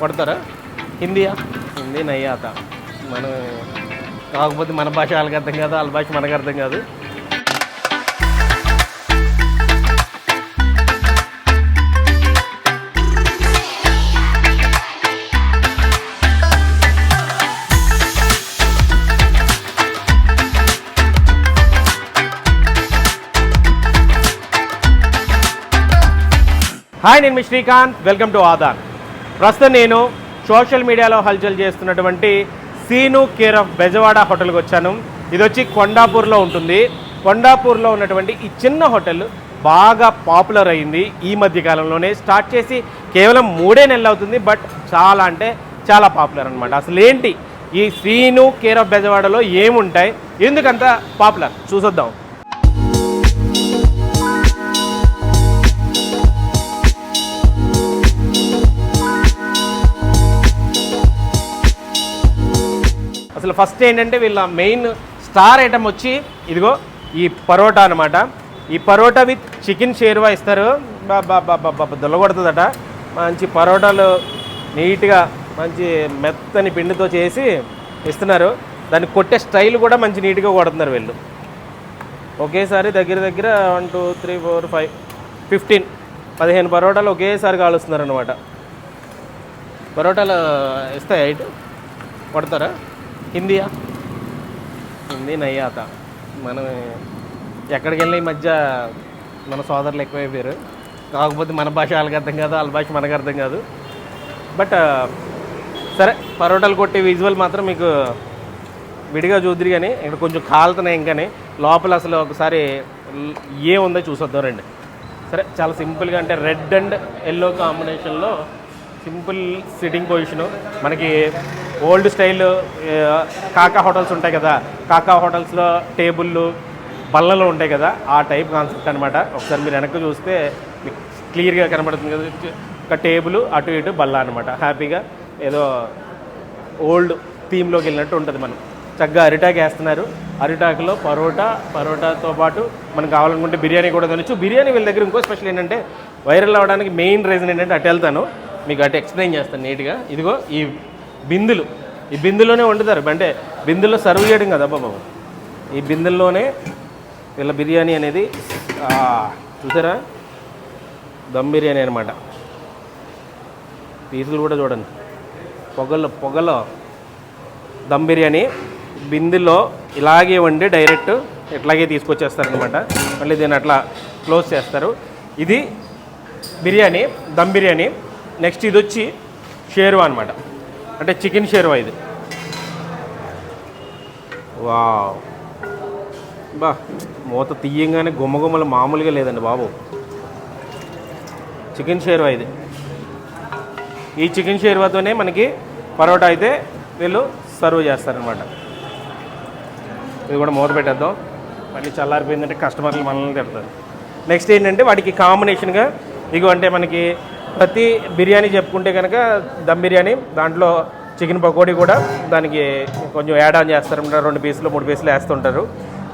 కొడతారా హిందీయా? హిందీ నయ్యాత. మనం కాకపోతే మన భాష వాళ్ళకి అర్థం కాదు వాళ్ళ భాష మనకు అర్థం కాదు. హాయ్ నేను మీ శ్రీకాంత్. వెల్కమ్ టు ఆదాన్ ప్రస్తుతం నేను సోషల్ మీడియాలో హల్చల్ చేస్తున్నటువంటి సీను కేర్ ఆఫ్ బెజవాడ హోటల్కి వచ్చాను. ఇది వచ్చి కొండాపూర్లో ఉంటుంది. కొండాపూర్లో ఉన్నటువంటి ఈ చిన్న హోటల్ బాగా పాపులర్ అయింది ఈ మధ్య కాలంలోనే. స్టార్ట్ చేసి కేవలం మూడే నెలలు అవుతుంది బట్ చాలా అంటే చాలా పాపులర్ అనమాట అసలు ఏంటి? ఈ సీను కేర్ ఆఫ్ బెజవాడలో ఏముంటాయి? ఎందుకంత పాపులర్? చూసొద్దాం. వీళ్ళు ఫస్ట్ ఏంటంటే వీళ్ళ మెయిన్ స్టార్ ఐటమ్ వచ్చి ఇదిగో ఈ పరోటా అనమాట ఈ పరోటా విత్ చికెన్ షేర్వా ఇస్తారు. దొల్లగొడుతుందట. మంచి పరోటాలు నీట్గా మంచి మెత్తని పిండితో చేసి ఇస్తున్నారు. దాన్ని కొట్టే స్టైల్ కూడా మంచి నీట్గా కొడుతున్నారు వీళ్ళు. ఒకేసారి దగ్గర దగ్గర one two three four five fifteen పదిహేను పరోటాలు ఒకేసారి కాలుస్తున్నారు అనమాట పరోటాలు ఇస్తాయి? ఐటు కొడతారా? హిందీయా? హిందీ నయ్యాత. మనం ఎక్కడికి వెళ్ళి ఈ మధ్య మన సోదరులు ఎక్కువైపోయారు. కాకపోతే మన భాష వాళ్ళకి అర్థం కాదు వాళ్ళ భాష మనకు అర్థం కాదు. బట్ సరే పరోటాలు కొట్టే విజువల్ మాత్రం మీకు విడిగా చూద్దరు కానీ ఇక్కడ కొంచెం కాలుతున్నాయి ఇంకానే. లోపల అసలు ఒకసారి ఏముందో చూసొద్దాం రండి. సరే చాలా సింపుల్గా అంటే రెడ్ అండ్ ఎల్లో కాంబినేషన్లో సింపుల్ సిట్టింగ్ పొజిషను మనకి ఓల్డ్ స్టైల్ కాకా హోటల్స్ ఉంటాయి కదా కాకా హోటల్స్లో టేబుళ్ళు బల్లలు ఉంటాయి కదా ఆ టైప్ కాన్సెప్ట్ అనమాట ఒకసారి మీరు వెనక్కి చూస్తే మీకు క్లియర్గా కనబడుతుంది కదా ఒక టేబుల్ అటు ఇటు బల్ల అనమాట హ్యాపీగా ఏదో ఓల్డ్ థీమ్లోకి వెళ్ళినట్టు ఉంటుంది మనం. చక్కగా అరిటాక్ వేస్తున్నారు. అరిటాకులో పరోటా పరోటాతో పాటు మనకు కావాలనుకుంటే బిర్యానీ కూడా తినచ్చు. బిర్యానీ వీళ్ళ దగ్గర ఇంకో స్పెషల్ ఏంటంటే వైరల్ అవ్వడానికి మెయిన్ రీజన్ ఏంటంటే అటు వెళ్తాను. మీకు అటు ఎక్స్ప్లెయిన్ చేస్తాను నీట్గా. ఇదిగో ఈ బిందులు. ఈ బిందులోనే వండుతారు. అంటే బిందులో సర్వ్ చేయడం కదా బాబు. ఈ బిందుల్లోనే వీళ్ళ బిర్యానీ అనేది చూసారా? దమ్ బిర్యానీ అనమాట పీసులు కూడా చూడండి. పొగలు పొగలో. దమ్ బిర్యానీ బిందులో ఇలాగే వండి డైరెక్ట్ ఇట్లాగే తీసుకొచ్చేస్తారనమాట మళ్ళీ దీన్ని అట్లా క్లోజ్ చేస్తారు. ఇది బిర్యానీ దమ్ బిర్యానీ. నెక్స్ట్ ఇది వచ్చి షేర్వా అనమాట అంటే చికెన్ షేర్వా ఇది. వావ్. బా మూత తీయంగానే గుమ్మగుమ్మలు మామూలుగా లేదండి బాబు. చికెన్ షేర్వా ఇది. ఈ చికెన్ షేర్వాతోనే మనకి పరోటా అయితే వీళ్ళు సర్వ్ చేస్తారనమాట ఇది కూడా మూత పెట్టేద్దాం. మళ్ళీ చల్లారిపోయిందంటే కస్టమర్లు మనల్ని తిడతారు. నెక్స్ట్ ఏంటంటే వాటికి కాంబినేషన్గా ఇగో అంటే మనకి ప్రతి బిర్యానీ చెప్పుకుంటే కనుక దమ్ బిర్యానీ దాంట్లో చికెన్ పకోడీ కూడా దానికి కొంచెం యాడ్ ఆన్ చేస్తారన్నమాట రెండు పీసులు మూడు పీసులు వేస్తుంటారు.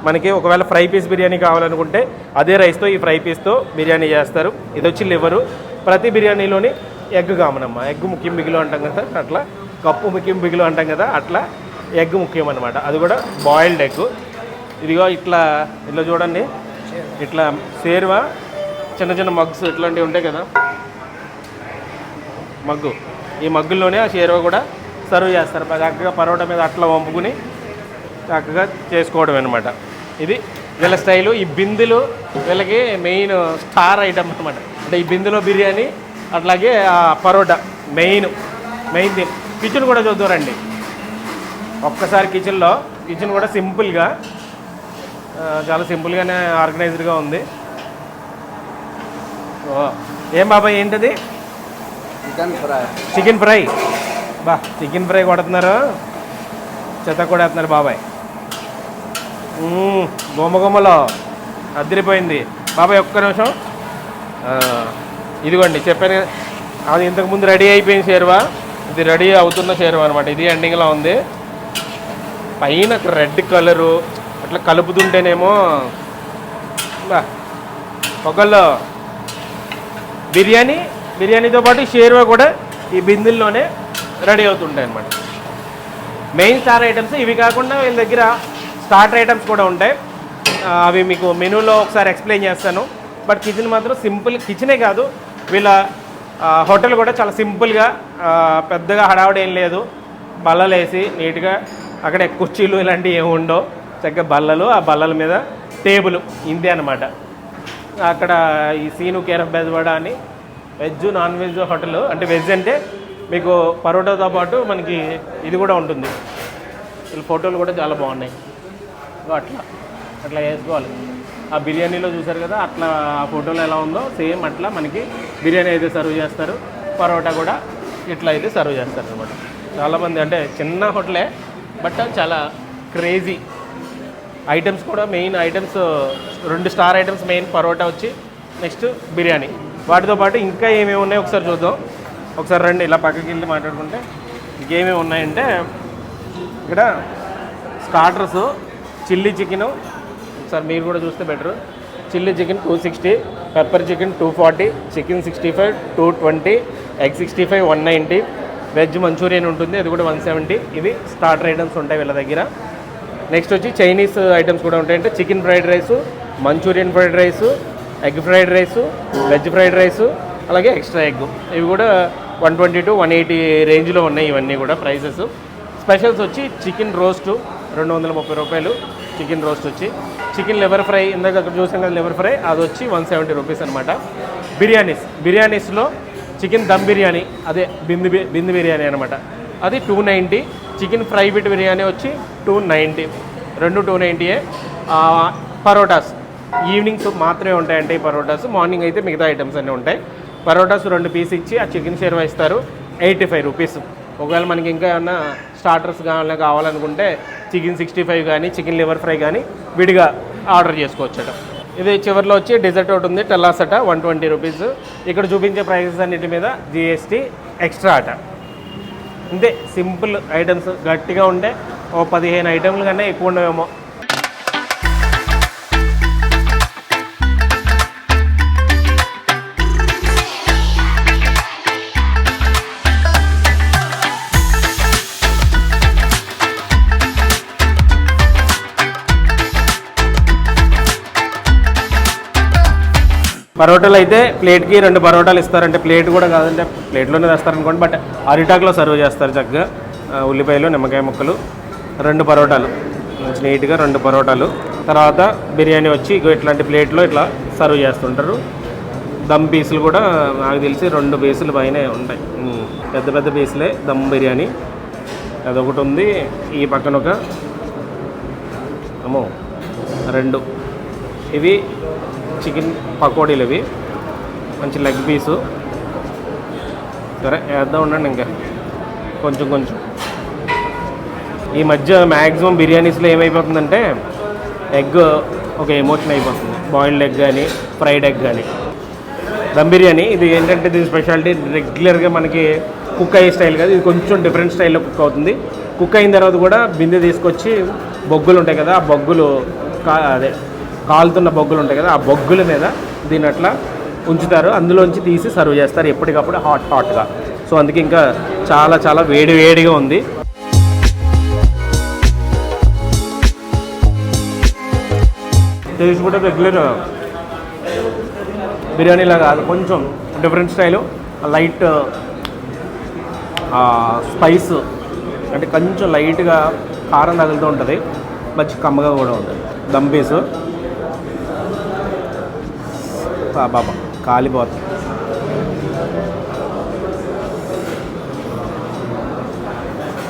మనకి ఒకవేళ ఫ్రై పీస్ బిర్యానీ కావాలనుకుంటే అదే రైస్తో ఈ ఫ్రై పీస్తో బిర్యానీ చేస్తారు. ఇది వచ్చి లివరు. ప్రతి బిర్యానీలోని ఎగ్ కామనమ్మ. ఎగ్ ముఖ్యం బిగులు అంటాం కదా అట్లా. కప్పు ముఖ్యం బిగులు అంటాం కదా అట్లా ఎగ్ ముఖ్యం అనమాట అది కూడా బాయిల్డ్ ఎగ్ ఇదిగో ఇట్లా ఇట్లా చూడండి. ఇట్లా సేర్వా చిన్న చిన్న మగ్స్ ఇట్లాంటివి ఉంటాయి కదా. మగ్గు. ఈ మగ్గుల్లోనే ఆ షేర్వా కూడా సర్వ్ చేస్తారు. చక్కగా పరోటా మీద అట్లా వంపుకుని చక్కగా చేసుకోవడం అనమాట ఇది వీళ్ళ స్టైలు. ఈ బిందులు వీళ్ళకి మెయిన్ స్టార్ ఐటమ్ అనమాట అంటే ఈ బిందులో బిర్యానీ అట్లాగే ఆ parotta main main thing kitchen కూడా చూద్దాం రండి ఒక్కసారి కిచెన్లో కిచెన్ కూడా సింపుల్గా చాలా సింపుల్గానే ఆర్గనైజ్డ్గా ఉంది. ఏం బాబాయ్ ఏంటది? Chicken fry. Chicken fry? బా చికెన్ ఫ్రై కొడుతున్నారు. చెత్త కూడా వేస్తున్నారు బాబాయ్ గుమ్మ గుమ్మలో అదిరిపోయింది బాబాయ్ ఒక్క నిమిషం. ఇదిగోండి చెప్పాను అది ఇంతకుముందు రెడీ అయిపోయింది షేర్వా? ఇది రెడీ అవుతున్న షేర్వా అనమాట ఇది ఎండింగ్లో ఉంది. పైన రెడ్ కలరు. అట్లా కలుపుతుంటేనేమో బా ఒకళ్ళు బిర్యానీ బిర్యానీతో పాటు షేర్వా కూడా ఈ బిందుల్లోనే రెడీ అవుతుంటాయి అన్నమాట. మెయిన్ స్టార్ ఐటమ్స్ ఇవి కాకుండా వీళ్ళ దగ్గర స్టార్టర్ ఐటమ్స్ కూడా ఉంటాయి. అవి మీకు మెనూలో ఒకసారి ఎక్స్ప్లెయిన్ చేస్తాను. బట్ కిచెన్ మాత్రం సింపుల్ కిచెనే కాదు. వీళ్ళ హోటల్ కూడా చాలా సింపుల్గా పెద్దగా హడావుడు ఏం లేదు. బల్లలు వేసి నీట్గా అక్కడ కుర్చీలు ఇలాంటివి ఏమి ఉండవు. చక్కగా బల్లలు ఆ బల్లల మీద టేబుల్ ఇంతే అనమాట అక్కడ ఈ సీను కేర్ ఆఫ్ బెజవాడ అని వెజ్ నాన్ వెజ్ హోటల్. అంటే వెజ్ అంటే మీకు పరోటాతో పాటు మనకి ఇది కూడా ఉంటుంది. వీళ్ళ ఫోటోలు కూడా చాలా బాగున్నాయి. అట్లా. అట్లా వేసుకోవాలి. ఆ బిర్యానీలో చూసారు కదా అట్లా ఆ ఫోటోలో ఎలా ఉందో సేమ్ అట్లా మనకి బిర్యానీ అయితే సర్వ్ చేస్తారు. పరోటా కూడా ఇట్లా అయితే సర్వ్ చేస్తారు అనమాట చాలామంది అంటే చిన్న హోటలే బట్ చాలా క్రేజీ. ఐటమ్స్ కూడా మెయిన్ ఐటమ్స్ రెండు స్టార్ ఐటమ్స్ మెయిన్ పరోటా వచ్చి నెక్స్ట్ బిర్యానీ. వాటితో పాటు ఇంకా ఏమేమి ఉన్నాయో ఒకసారి చూద్దాం. ఒకసారి రండి ఇలా పక్కకి వెళ్ళి మాట్లాడుకుంటే ఇంకేమేమి ఉన్నాయంటే ఇక్కడ స్టార్టర్స్ చిల్లీ చికెను ఒకసారి మీరు కూడా చూస్తే better chilli chicken two sixty pepper chicken two forty chicken sixty five two twenty egg sixty five one ninety veg manchurian ఉంటుంది అది కూడా వన్ సెవెంటీ ఇవి స్టార్టర్ ఐటమ్స్ ఉంటాయి వీళ్ళ దగ్గర. నెక్స్ట్ వచ్చి చైనీస్ ఐటమ్స్ కూడా ఉంటాయి అంటే chicken fried rice manchurian fried rice egg fried rice veg fried rice అలాగే ఎక్స్ట్రా ఎగ్. ఇవి కూడా one twenty to one eighty రేంజ్లో ఉన్నాయి ఇవన్నీ కూడా ప్రైసెస్ స్పెషల్స్ వచ్చి చికెన్ రోస్టు రెండు వందల ముప్పై రూపాయలు చికెన్ రోస్ట్ వచ్చి. చికెన్ లివర్ ఫ్రై ఇందాక అక్కడ చూసాం కదా లివర్ ఫ్రై అది వచ్చి వన్ సెవెంటీ రూపీస్ అనమాట బిర్యానీస్ బిర్యానీస్లో చికెన్ దమ్ బిర్యానీ అదే బిందు బి- బిందు బిర్యానీ అనమాట అది two ninety chicken fry bit biryani వచ్చి టూ నైంటీ రెండు టూ నైంటీయే. పరోటాస్ ఈవినింగ్స్ మాత్రమే ఉంటాయంటే ఈ పరోటాస్. మార్నింగ్ అయితే మిగతా ఐటమ్స్ అన్నీ ఉంటాయి. పరోటాస్ రెండు పీస్ ఇచ్చి ఆ చికెన్ షేర్వా ఇస్తారు. Eighty five rupees. ఒకవేళ మనకి ఇంకా ఏమన్నా స్టార్టర్స్ కావాలని కావాలనుకుంటే చికెన్ సిక్స్టీ ఫైవ్ కానీ చికెన్ లివర్ ఫ్రై కానీ విడిగా ఆర్డర్ చేసుకోవచ్చట. ఇది చివరిలో వచ్చి డెజర్ట్ ఒకటి ఉంది టెల్లాసట వన్ ట్వంటీ రూపీస్. ఇక్కడ చూపించే ప్రైసెస్ అన్నిటి మీద జిఎస్టీ ఎక్స్ట్రా అట. అంతే సింపుల్ ఐటమ్స్ గట్టిగా ఉండే ఓ పదిహేను ఐటమ్లు కన్నా ఎక్కువ ఉండవేమో. పరోటాలు అయితే ప్లేట్కి రెండు పరోటాలు ఇస్తారంటే ప్లేట్ కూడా కాదంటే ప్లేట్లోనే తెస్తారనుకోండి బట్ అరిటాక్లో సర్వ్ చేస్తారు చక్కగా. ఉల్లిపాయలు నిమ్మకాయ ముక్కలు రెండు పరోటాలు. మంచి నీట్గా రెండు పరోటాలు. తర్వాత బిర్యానీ వచ్చి ఇగో ఇట్లాంటి ప్లేట్లో ఇట్లా సర్వ్ చేస్తుంటారు. దమ్ పీసులు కూడా నాకు తెలిసి రెండు పీసులు పైనే ఉంటాయి. పెద్ద పెద్ద పీసులే దమ్ బిర్యానీ. అదొకటి ఉంది ఈ పక్కన ఒక అమ్మో రెండు. ఇవి చికెన్ పకోడీలు ఇవి. మంచి లెగ్ పీసు సరే వేద్దాం ఉండండి ఇంకా. కొంచెం కొంచెం. ఈ మధ్య మ్యాక్సిమం బిర్యానీస్లో ఏమైపోతుందంటే ఎగ్ ఒక ఎమోషన్ అయిపోతుంది. బాయిల్డ్ ఎగ్ కానీ ఫ్రైడ్ ఎగ్ కానీ దమ్ బిర్యానీ ఇది ఏంటంటే దీని స్పెషాలిటీ రెగ్యులర్గా మనకి కుక్ అయ్యే స్టైల్ కాదు. ఇది కొంచెం డిఫరెంట్ స్టైల్లో కుక్ అవుతుంది. కుక్ అయిన తర్వాత కూడా బిందె తీసుకొచ్చి బొగ్గులు ఉంటాయి కదా ఆ బొగ్గులు కా అదే కాలుతున్న బొగ్గులు ఉంటాయి కదా ఆ బొగ్గుల మీద దీన్ని అట్లా ఉంచుతారు. అందులోంచి తీసి సర్వ్ చేస్తారు ఎప్పటికప్పుడు హాట్ హాట్గా సో అందుకే ఇంకా చాలా చాలా వేడి వేడిగా ఉంది. టేస్ట్ కూడా రెగ్యులర్ బిర్యానీలా కాదు కొంచెం డిఫరెంట్ స్టైలు లైట్ స్పైస్ అంటే కొంచెం లైట్గా కారం తగులుతూ ఉంటుంది మంచి కమ్మగా కూడా ఉంటుంది. దమ్ పీసు బాబా. కాలిపోతుంది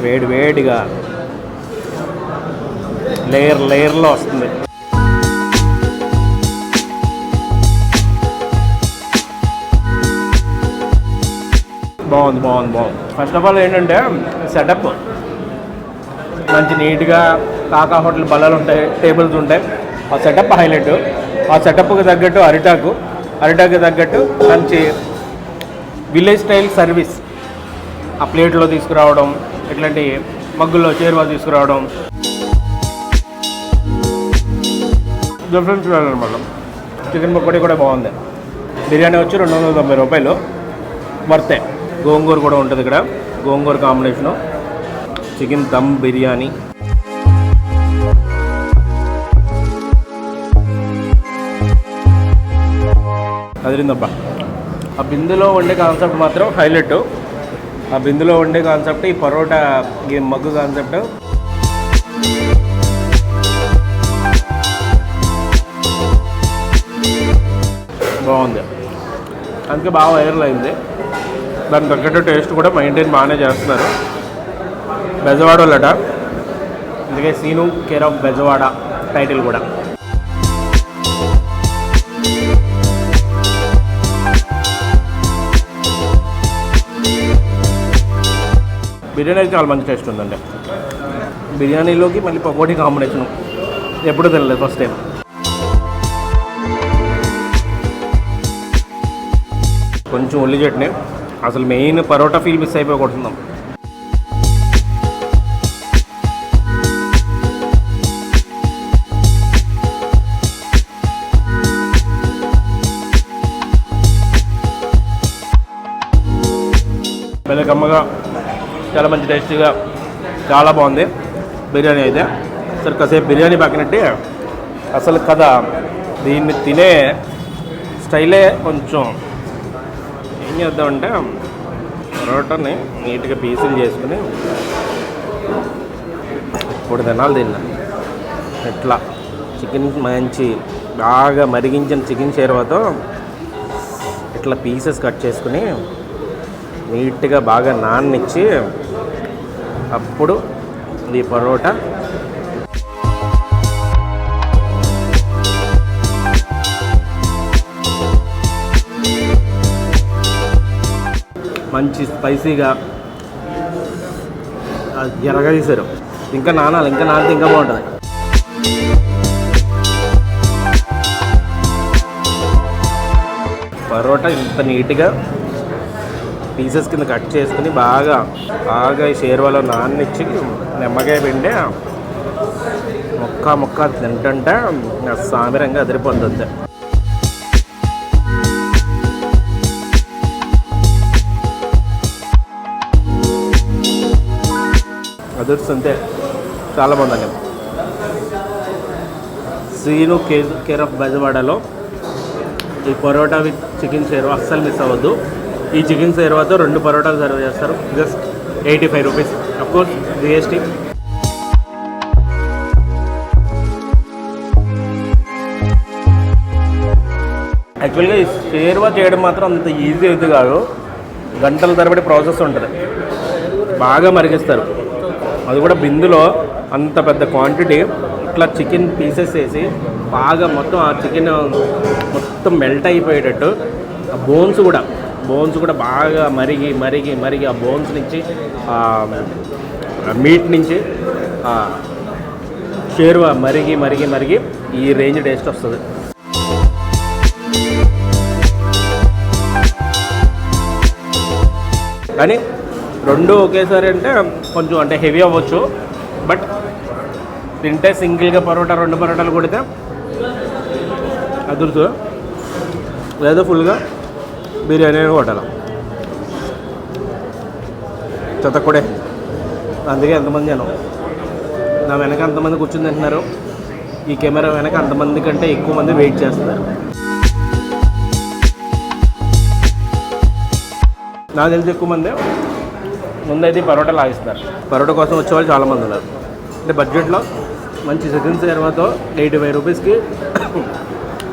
వేడి వేడిగా. లేయర్ లేయర్లో వస్తుంది. బాగుంది బాగుంది బాగుంది. ఫస్ట్ ఆఫ్ ఆల్ ఏంటంటే సెటప్ మంచి నీట్గా కాకా హోటల్ బల్లలు ఉంటాయి టేబుల్స్ ఉంటాయి. ఆ సెటప్ హైలైట్ ఆ సెటప్కి తగ్గట్టు అరిటాకు. అరిటాకు తగ్గట్టు మంచి విలేజ్ స్టైల్ సర్వీస్ ఆ ప్లేట్లో తీసుకురావడం ఇట్లాంటి మగ్గుల్లో చేరువా తీసుకురావడం. డిఫరెన్స్ అనమాట చికెన్ పకోడీ కూడా బాగుంది. బిర్యానీ వచ్చి రెండు వందల తొంభై రూపాయలు. వర్తే. గోంగూర కూడా ఉంటుంది ఇక్కడ. గోంగూర కాంబినేషను చికెన్ దమ్ బిర్యానీ. అదిరిందబ్బా. ఆ బిందులో వండే కాన్సెప్ట్ మాత్రం హైలైట్ ఆ బిందులో వండే కాన్సెప్ట్ ఈ పరోటా ఈ మగ్గు కాన్సెప్ట్ బాగుంది. అందుకే బాగా వైరల్ అయింది. దానికి తగ్గట్టు టేస్ట్ కూడా మెయింటైన్ బాగానే చేస్తున్నారు. బెజవాడ వాళ్ళట అందుకే Seenu care of Bezawada title కూడా. బిర్యానీ అయితే చాలా మంచి టేస్ట్ ఉందండి. బిర్యానీలోకి మళ్ళీ పకోడీ కాంబినేషన్. ఎప్పుడు తినలేదు ఫస్ట్ టైం కొంచెం ఉల్లి చట్నీ. అసలు మెయిన్ పరోటా ఫీల్ మిస్ అయిపోకూడుతున్నాం భలే కమ్మగా చాలా మంచి టేస్టీగా చాలా బాగుంది బిర్యానీ అయితే. సరే కాసేపు బిర్యానీ పక్కనట్టే అసలు కథ. దీన్ని తినే స్టైలే కొంచెం ఏం చేద్దామంటే పరోటాని నీట్గా పీసులు చేసుకుని ఇప్పుడు తినాలి తిన్నా ఎట్లా? చికెన్ మంచి బాగా మరిగించిన చికెన్ చేరువతో ఇట్లా పీసెస్ కట్ చేసుకుని నీట్గా బాగా నాన్నిచ్చి అప్పుడు ఈ పరోటా. మంచి స్పైసీగా ఎరగదీశారు. ఇంకా నానాలి ఇంకా నానితే ఇంకా బాగుంటుంది. పరోటా ఇంత నీట్గా పీసెస్ కింద కట్ చేసుకుని బాగా బాగా ఈ షేర్వాలో నాన్నిచ్చి నిమ్మకాయ పిండి మొక్క మొక్క తింటుంటే నా సామిరంగా అదిరిపోతుంది. అదురుస్తుంటే చాలా బాగుందండి. శ్రీను కేర్ కేర్ ఆఫ్ బెజవాడలో ఈ పరోటా విత్ చికెన్ షేర్వా అస్సలు మిస్ అవ్వద్దు. ఈ చికెన్ సేర్వాతో రెండు పరోటాలు సర్వ్ చేస్తారు. Just eighty five rupees. Course GST యాక్చువల్గా ఈ షేర్వా చేయడం మాత్రం అంత ఈజీ అయితే కాదు. గంటల తరబడి ప్రాసెస్ ఉంటుంది. బాగా మరిగిస్తారు. అది కూడా బిందులో అంత పెద్ద క్వాంటిటీ ఇట్లా చికెన్ పీసెస్ వేసి బాగా మొత్తం ఆ చికెన్ మొత్తం మెల్ట్ అయిపోయేటట్టు. ఆ బోన్స్ కూడా బోన్స్ కూడా బాగా మరిగి మరిగి మరిగి ఆ బోన్స్ నుంచి మీట్ నుంచి షేర్వా మరిగి మరిగి మరిగి ఈ రేంజ్ టేస్ట్ వస్తుంది. కానీ రెండు ఒకేసారి అంటే కొంచెం అంటే హెవీ అవ్వచ్చు. బట్ తింటే సింగిల్గా పరోటా రెండు పరోటాలు కొడితే అదురుతు లేదా ఫుల్గా బిర్యానీ కొట్టాలి చెత్త కూడా అందుకే ఎంతమంది జనం. నా వెనక అంతమంది కూర్చుని తింటున్నారు. ఈ కెమెరా వెనక అంతమంది కంటే ఎక్కువ మంది వెయిట్ చేస్తున్నారు. నాకు తెలిసి ఎక్కువ మంది. ముందైతే పరోటా లాగిస్తున్నారు. పరోటా కోసం వచ్చే వాళ్ళు చాలామంది ఉన్నారు. అంటే బడ్జెట్లో మంచి చికెన్ సేర్వాతో ఎయిటీ ఫైవ్ రూపీస్కి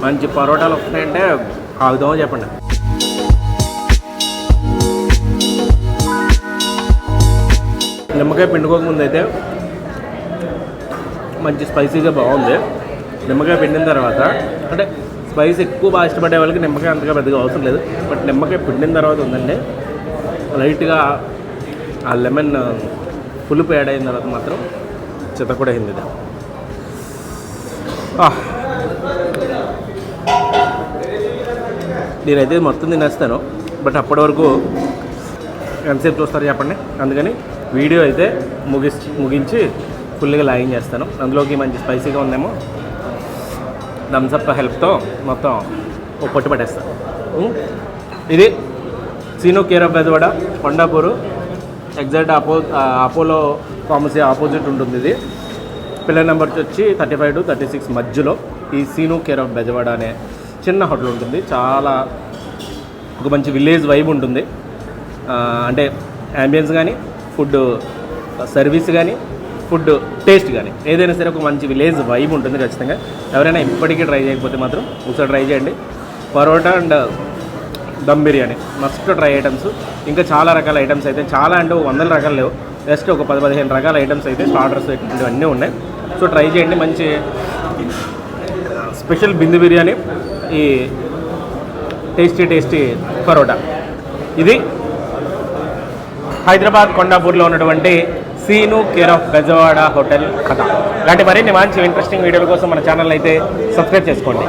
మంచి పరోటాలు వస్తున్నాయంటే ఆగుదామో చెప్పండి. నిమ్మకాయ పిండుకోకముందు అయితే మంచి స్పైసీగా బాగుంది. నిమ్మకాయ పిండిన తర్వాత అంటే స్పైస్ ఎక్కువ బాగా ఇష్టపడే వాళ్ళకి నిమ్మకాయ అంతగా పెద్దగా అవసరం లేదు. బట్ నిమ్మకాయ పిండిన తర్వాత ఉందండి. లైట్గా ఆ లెమన్ పులుపు యాడ్ అయిన తర్వాత మాత్రం చిత కూడా అయింది ఇది. నేనైతే మొత్తం తినేస్తాను. బట్ అప్పటి వరకు ఎంతసేపు చూస్తారు చెప్పండి. అందుకని వీడియో అయితే ముగిసి ముగించి ఫుల్గా లాగింగ్ చేస్తాను. అందులోకి మంచి స్పైసీగా ఉందేమో థమ్స్అప్ హెల్ప్తో మొత్తం ఒక పొట్టు పట్టేస్తాను ఇది Sino care of Bezawada Kondapur exact అపో అపోలో ఫార్మసీ ఆపోజిట్ ఉంటుంది ఇది. పిల్లర్ నెంబర్ వచ్చి thirty five to thirty six మధ్యలో ఈ సీను కేర్ ఆఫ్ బెజవాడ అనే చిన్న హోటల్ ఉంటుంది. చాలా ఒక మంచి విలేజ్ వైబ్ ఉంటుంది. అంటే యాంబియన్స్ కానీ ఫుడ్ సర్వీస్ కానీ ఫుడ్ టేస్ట్ కానీ ఏదైనా సరే ఒక మంచి విలేజ్ వైబ్ ఉంటుంది ఖచ్చితంగా. ఎవరైనా ఇప్పటికీ ట్రై చేయకపోతే మాత్రం ఒకసారి ట్రై చేయండి. Parotta and dum biryani must try items. ఇంకా చాలా రకాల ఐటమ్స్ అయితే చాలా అంటే వందల రకాలు లేవు. జస్ట్ ఒక పది పదిహేను రకాల ఐటమ్స్ అయితే స్టార్టర్స్ ఇటువంటివన్నీ ఉన్నాయి. సో ట్రై చేయండి మంచి స్పెషల్ బిందు బిర్యానీ ఈ టేస్టీ టేస్టీ పరోటా. ఇది హైదరాబాద్ కొండాపూర్లో ఉన్నటువంటి Seenu care of Bezawada hotel కథ. ఇలాంటి మరిన్ని మంచి ఇంట్రెస్టింగ్ వీడియోల కోసం మన ఛానల్ అయితే సబ్స్క్రైబ్ చేసుకోండి.